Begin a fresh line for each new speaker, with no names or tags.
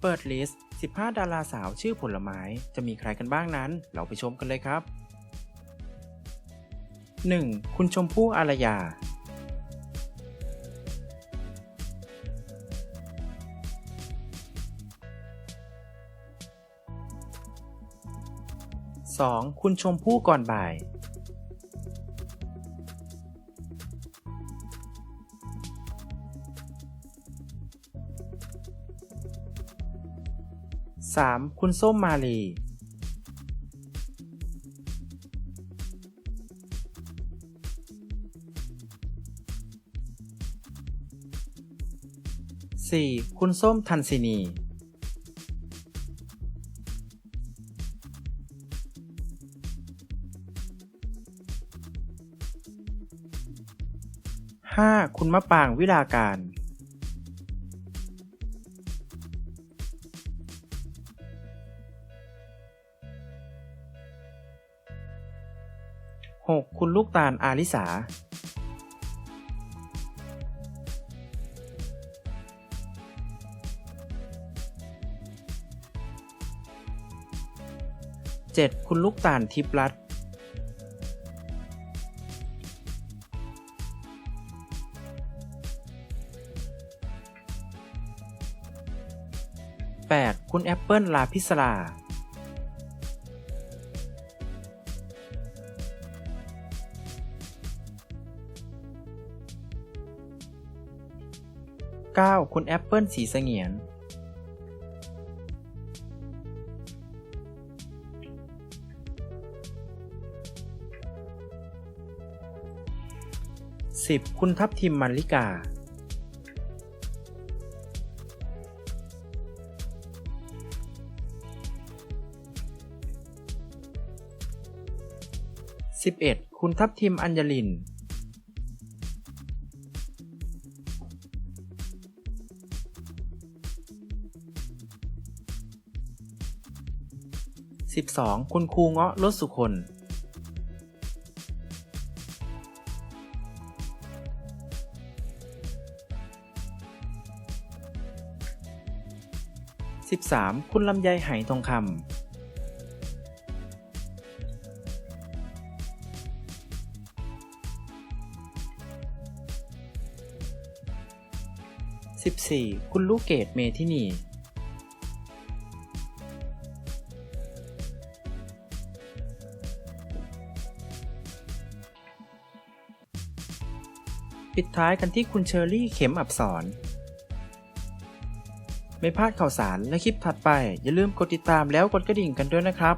เปิดลิสต์ 15 ดาราสาวชื่อผลไม้ จะมีใครกันบ้างนั้น เราไปชมกันเลยครับ 1. คุณชมพู่อารยา 2. คุณชมพู่ก่อนบ่าย 3. คุณส้มมาลี 4. คุณส้มทันซินี 5. คุณมะปางวิลาการ 6. คุณลูกตาลอาลิสา 7. คุณลูกตาลทิพรัตน์ 8. คุณแอปเปิลลาพิศลา 9. คุณแอปเปิลสีเสงียน 10. คุณทัพทิมมันลิกา 11. คุณทัพทิมอัญญลิน 12. คุณครูเงาะรสสุคน 13. คุณลำไยไหทองคำ 14. คุณลูกเกดเมทินี ปิดท้ายกันที่คุณเชอรี่เข็มอับสอนไม่พลาดข่าวสารและคลิปถัดไป อย่าลืมกดติดตามแล้วกดกระดิ่งกันด้วยนะครับ